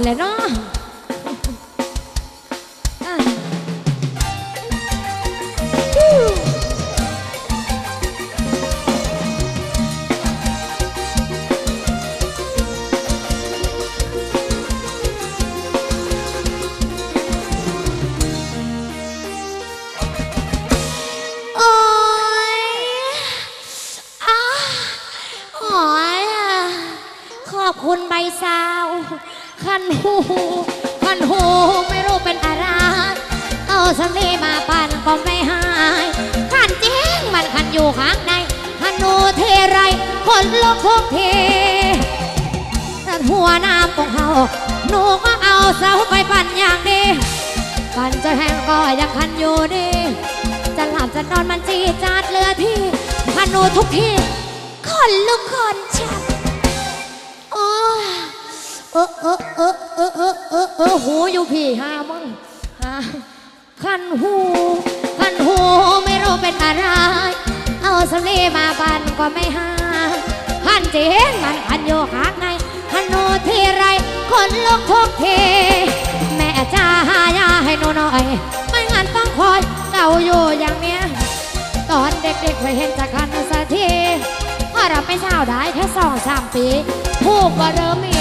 Leonor. สำลีมาปั่นก็ไม่หายคันจริงมันคันอยู่ข้างในคันูเทไร คนลุกทุกทีแต่หัวน้ำของเขาหนูก็เอาเสาไปปั่นอย่างดีปั่นจนแห้งก็ยังคันอยู่ดีจะหลับจะนอนมันจีจาดเลือที่คันหนูทุกทีคนลุกคนชับโอ้เออเออเออเออเออเออเออหูอยู่พี่หามึงหา คันหูคันหูไม่รู้เป็นอะไร เอาสำลีมาบันก็ไม่หายคันเจ๋งมันคันอยู่ข้างในคันหนูที่ไรคนลุกทุกทีแม่จ้าหายาให้หนูหน่อย ไม่งั้นต้องคอยเก่าอยู่อย่างเนี้ย ตอนเด็กๆไม่เห็นจะคันสักทีเพราะเราไม่เช้าได้แค่สองสามปี ผู้ก็เริ่มมี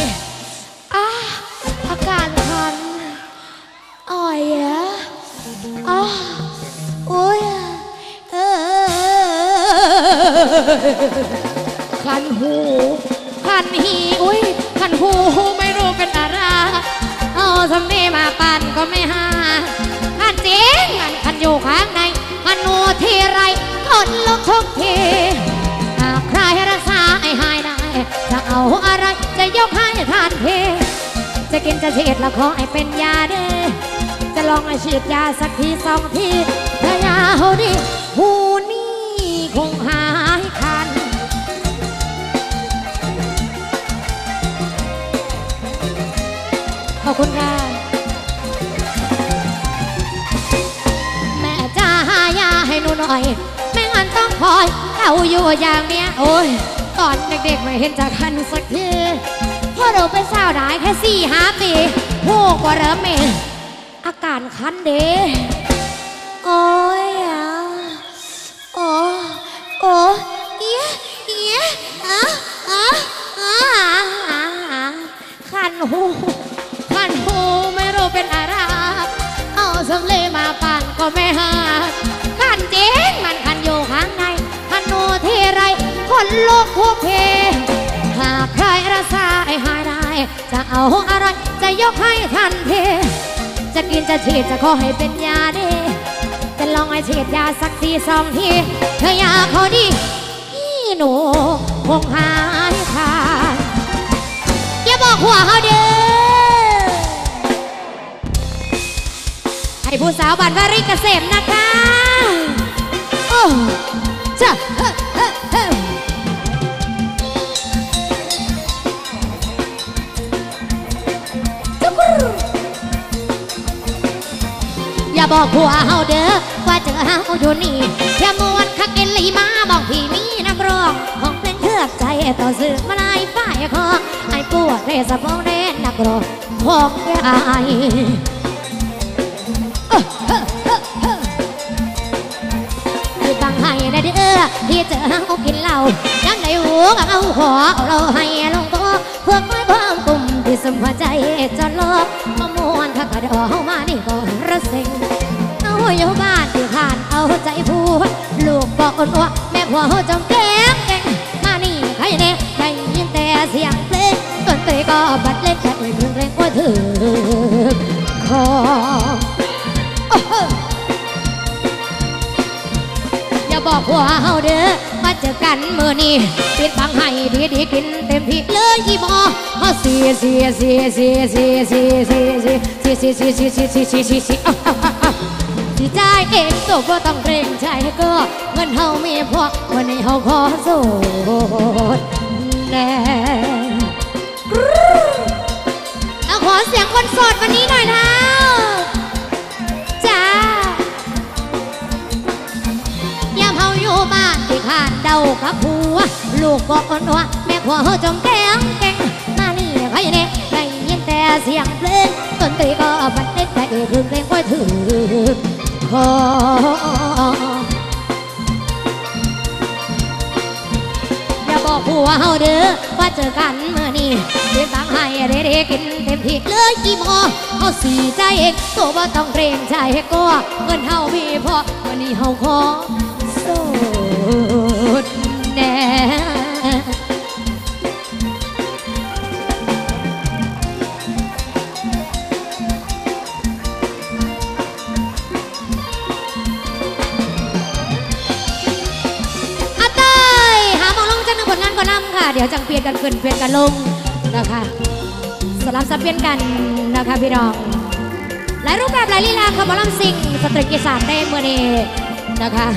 อะโอ้ยเออคันหูคันหีอุ้ยคันหูไม่รู้เป็นอะไรเอาสำนีมาปั่นก็ไม่หาคันจริงมันคันอยู่ข้างในคันหูที่ไรคนลุกทุกทีหากใครรักษาให้หายได้จะเอาอะไรจะยกให้ทานเพจะกินจะฉีดแล้วขอให้เป็นยาเด้อ จะลองให้ฉีดยาสักทีสองทีถ้ายาเฮาดีหูนี่คงหายคัน ขอบคุณค่ะแม่จ้าหายาให้หนูหน่อย ไม่งั้นต้องคอยเอาอยู่อย่างเนี้ย โอ้ย ตอนเด็กๆไม่เห็นจะคันสักทีพอเราเป็นสาวได้แค่สี่ห้าปีหูก็เริ่มมีอ อาการคันเด้โอ้ยอะโอ้โอ้เอียเอียอะอะอะอะอะคันหูคันหูไม่รู้เป็นอะไรเอาสำลีมาปั่นก็ไม่หาคันเจริงมันคันอยู่ข้างในคันหนูที่ไรคนโลกทุกทีหากใครรักษาให้หายได้ จะเอาอะไรจะยกให้ทันที จะกินจะฉีดจะขอให้เป็นยาดีจะลองให้ฉีดยาสักทีสองทีเธออยากเขาดีพี่หนูคงหายขาดอย่าบอกหัวเขาเด้อให้ผู้สาวบันวาริกเกษมนะคะ โอ้จ้ะเฮ้อ บอกผัวเฮาเด้อว่าเจอเฮาอยู่นี่แค่มวนคักเอ็นลีมาบอกพี่มีนักร้องของเป็นเครือบใจต่อสื่อมาลายฝ่ายขอไอ้ปวดเรสะพงเด่นนักร้องของยายคือบังให้นะเด้อที่เจอเฮากินเหล้ายังในหัวกับเอาขอเอาเราให้ลงตัวเพื่อคอยความกลุ่มที่สมหัวใจจะลกมามวนถ้ากระดอเฮามานี่ก็ระเซ็ง อยู่บ้านที่ผ่านเอาใจผู้ลูกบอกอ่อนว่าแม่ผัวเฮาจำแก้งแกงมานี่ใครแน่ได้ยินแต่เสียงเพลงดนตรีก็บัดเล่นแต่ไม่คืนแรงว่าถือคอโอ้โหอย่าบอกว่าเฮาเด้อมาเจอกันมื้อนี้ปิดบังให้ดีดีๆกินเต็มที่เลยอีหมอเฮาเสียเสียเสียเสียเสียเสียเสียเสียเสียเสียเสียเสียเสียเสียเสิจ่ายเองตัวก็ต้องเกรงใจก็เงินเฮามีพอวันนี้เฮาขอโสดแน่เอาขอเสียงคนโสดวันนี้หน่อยนะจ้ายามเฮาอยู่บ้านที่ขาดเดากับผัว ลูกบอกอ่อนว่าแม่ผัวเฮาจมแกงแกงมานี่ใครเนี่ยได้ยินแต่เสียงเพลงดนตรีก็บรรเลงแต่เอ่ยเพลงเพลงค่อยถึง คออย่าบอกผัวเฮาเด้อว่าเจอกันเมื่อนี้เรียนตังให้เด็กๆกินเต็มที่เลยกี่หมอเอาสีใจเองตัวว่าต้องเกรงใจก็เงินเฮามีพอวันนี้เฮาขอโสดแน่ ดี๋ยวจังเปลี่ยนกันขึ้นเปลี่ยนกันลงนะคะสลับสับเปลี่ยนกันนะคะพี่น้องหลายรูปแบบหลายลีลาค่ะหมอลำซิงสตรีกิสานได้เมื่อนี้นะคะ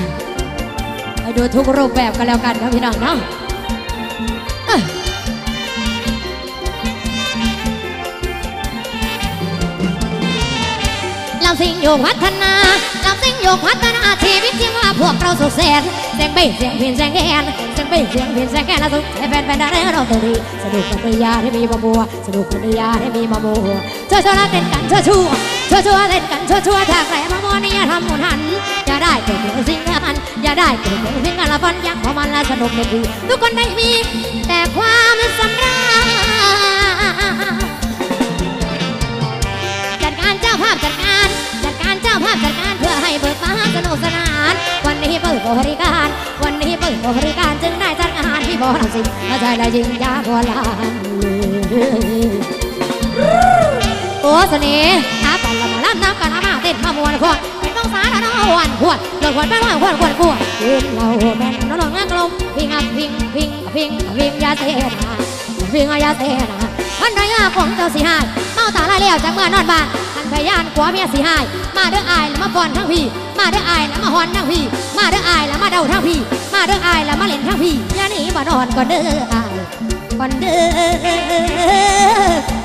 ไปดูทุกรูปแบบกันแล้วกันครับพี่น้องเนาะลำซิงโยกพัฒนาลำซิงโยกพัฒนา ชีวิตที่ว่าพวกเราสุขแสนเสียงเบ้เสียงพินเสียงแคนเสียงเบ้เสียงพินเสียงแคนแล้วสุขแฟนแฟนได้เราตัวดีสนุกกับปริยาที่มีมาบัวสนุกกับปริยาที่มีมาบัวช่วช่วเต้นกันช่วช่วยช่วช่วเต้นกันช่วช่วถ้าใครมาบัวนี่อย่าทำหมุนหันอย่าได้เกิดเกิดสิ่งกันอย่าได้เกิดเกิดสิ่งกันละฟันยักษ์เพราะมันละสนุกในทีทุกคนได้มีแต่ความสำราญ นี้เปิดบริการ วันนี้เปิดบริการจึงได้จัดงานที่บ่อทำสิ่งและใจและยิงยาหัวลานโอ้เสน่ห์หาปันละมาล้ำน้ำกันอามาเต้นมามวนขวดเป็นต้องสาละน้อวันขวดโดนขวดแป้งขวดขวดขวดกินเหล้าแม่นน้องน้องงากลมพิงอักพิงพิงพิงพิงยาเสนาพิงยาเสนาพันรยาของเจ้าสีหายเมาตาลายเลี้ยวจากเมื่อนอนบ้าน ขยานพยานกลัวเมียสีหาย มาเด้ออายแล้วมาฟอนทั้งพี่ มาเด้ออายแล้วมาฮอนทั้งพี่ มาเด้ออายแล้วมาเดาทั้งพี่ มาเด้ออายแล้วมาเล่นทั้งพี่อย่าหนีมานอนก่อนเด้ออายก่อนเด้อ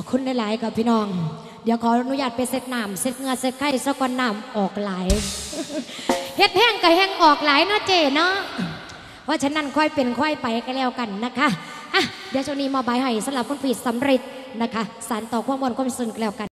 อบคุณหลายๆครับพี่น้อง เดี๋ยวขออนุญาตไปเซ็ตน้ำเซ็ตเงือเซ็ตไข่สะก่อนน้ำออกไหลายเฮ็ดแห้งกับแห้งออกหลายเนาะเจเนาะเพราะฉะนั้นค่อยเป็นค่อยไปก็แล้วกันนะคะอะเดี๋ยวช่วงนี้มาบายให้สำหรับคนผิดสำเร็จนะคะ สารต่อความมวลความสุนแล้วกัน